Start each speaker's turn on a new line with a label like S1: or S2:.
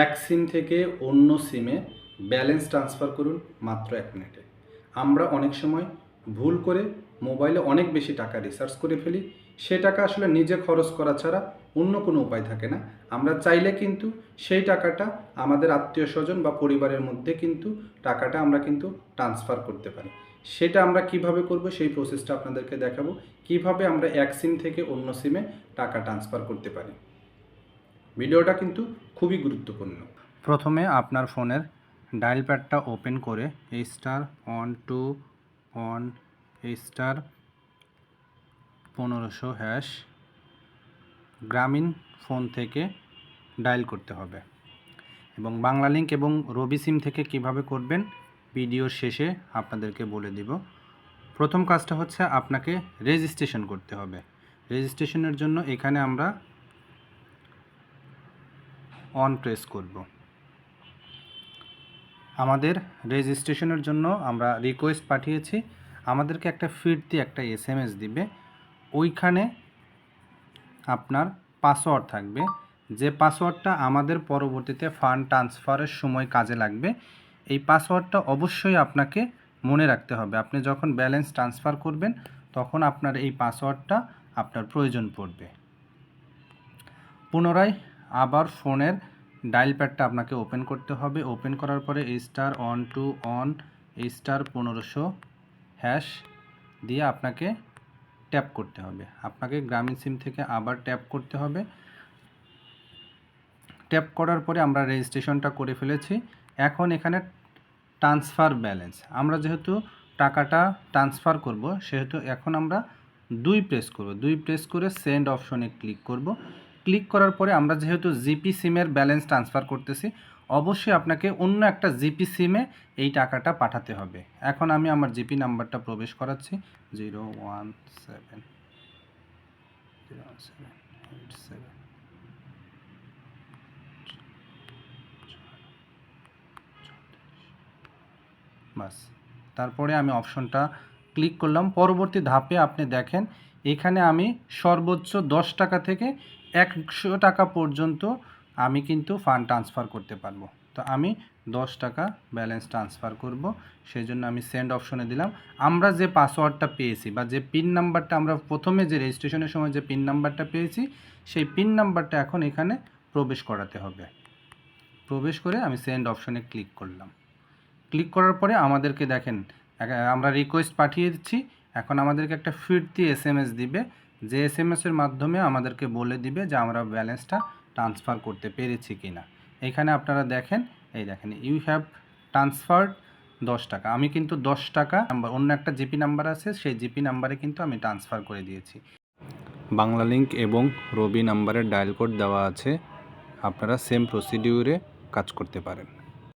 S1: এক সিম থেকে অন্য সিমে ব্যালেন্স ট্রান্সফার করুন মাত্র এক মিনিটে। আমরা অনেক সময় ভুল করে মোবাইলে অনেক বেশি টাকা রিসার্চ করে ফেলি। সে টাকা আসলে নিজে খরচ করা ছাড়া অন্য কোনো উপায় থাকে না। আমরা চাইলে কিন্তু সেই টাকাটা আমাদের আত্মীয় স্বজন বা পরিবারের মধ্যে কিন্তু টাকাটা আমরা কিন্তু ট্রান্সফার করতে পারি। সেটা আমরা কীভাবে করব সেই প্রসেসটা আপনাদেরকে দেখাবো। কীভাবে আমরা এক সিম থেকে অন্য সিমে টাকা ট্রান্সফার করতে পারি? ভিডিওটা কিন্তু খুবই গুরুত্বপূর্ণ। প্রথমে আপনার ফোনের ডায়াল প্যাডটা ওপেন করে এই স্টার ওয়ান টু ওয়ান এই স্টার পনেরোশো হ্যাশ গ্রামীণ ফোন থেকে ডায়াল করতে হবে। এবং বাংলা লিঙ্ক এবং রবি সিম থেকে কীভাবে করবেন ভিডিওর শেষে আপনাদেরকে বলে দিব। প্রথম কাজটা হচ্ছে আপনাকে রেজিস্ট্রেশন করতে হবে। রেজিস্ট্রেশনের জন্য এখানে আমরা অন প্রেস করব। আমাদের রেজিস্ট্রেশনের জন্য আমরা রিকোয়েস্ট পাঠিয়েছি। আমাদেরকে একটা ফিরতি একটা এস এম এস দিবে। ওইখানে আপনার পাসওয়ার্ড থাকবে। যে পাসওয়ার্ডটা আমাদের পরবর্তীতে ফান্ড ট্রান্সফারের সময় কাজে লাগবে, এই পাসওয়ার্ডটা অবশ্যই আপনাকে মনে রাখতে হবে। আপনি যখন ব্যালেন্স ট্রান্সফার করবেন, তখন আপনার এই পাসওয়ার্ডটা আপনার প্রয়োজন পড়বে। পুনরায় আবার ফোনের ডায়াল প্যাডটা আপনাকে ওপেন করতে হবে। ওপেন করার পরে star one two one star পনেরোশো হ্যাশ দিয়ে আপনাকে ট্যাপ করতে হবে। আপনাকে গ্রামীণ সিম থেকে আবার ট্যাপ করতে হবে। ট্যাপ করার পরে আমরা রেজিস্ট্রেশনটা করে ফেলেছি। এখন এখানে ট্রান্সফার ব্যালেন্স। আমরা যেহেতু টাকাটা ট্রান্সফার করব, সেহেতু এখন আমরা দুই প্রেস করব। দুই প্রেস করে সেন্ড অপশনে ক্লিক করব। ক্লিক করার পরে আমরা যেহেতু জিপি সিমের ব্যালেন্স ট্রান্সফার করতেছি, অবশ্যই আপনাকে অন্য একটা জিপি সিমে এই টাকাটা পাঠাতে হবে। এখন আমি আমার জিপি নাম্বারটা প্রবেশ করাচ্ছি জিরো ওয়ান সেভেন বাস। তারপরে আমি অপশনটা ক্লিক করলাম, পরবর্তী ধাপে আপনি দেখেন, এখানে আমি সর্বোচ্চ দশ টাকা থেকে একশো টাকা পর্যন্ত আমি কিন্তু ফান্ড ট্রান্সফার করতে পারব। তো আমি দশ টাকা ব্যালেন্স ট্রান্সফার করব সেই জন্য আমি সেন্ড অপশনে দিলাম। আমরা যে পাসওয়ার্ডটা পেয়েছি বা যে পিন নাম্বারটা আমরা প্রথমে যে রেজিস্ট্রেশনের সময় যে পিন নাম্বারটা পেয়েছি, সেই পিন নাম্বারটা এখন এখানে প্রবেশ করাতে হবে। প্রবেশ করে আমি সেন্ড অপশনে ক্লিক করলাম। ক্লিক করার পরে আমাদেরকে দেখেন আমরা রিকোয়েস্ট পাঠিয়ে দিচ্ছি। এখন আমাদেরকে একটা ফিরতি এস এম এস দিবে। যে এস এম এসের মাধ্যমে আমাদেরকে বলে দিবে যে আমরা ব্যালেন্সটা ট্রান্সফার করতে পেরেছি কি না এখানে আপনারা দেখেন, এই দেখেন ইউ হ্যাভ ট্রান্সফার্ড দশ টাকা। আমি কিন্তু দশ টাকা নাম্বার অন্য একটা জিপি নাম্বার আছে, সেই জিপি নাম্বারে কিন্তু আমি ট্রান্সফার করে দিয়েছি। বাংলা লিঙ্ক এবং রবি নাম্বারের ডায়াল কোড দেওয়া আছে। আপনারা সেম প্রসিডিউরে কাজ করতে পারেন।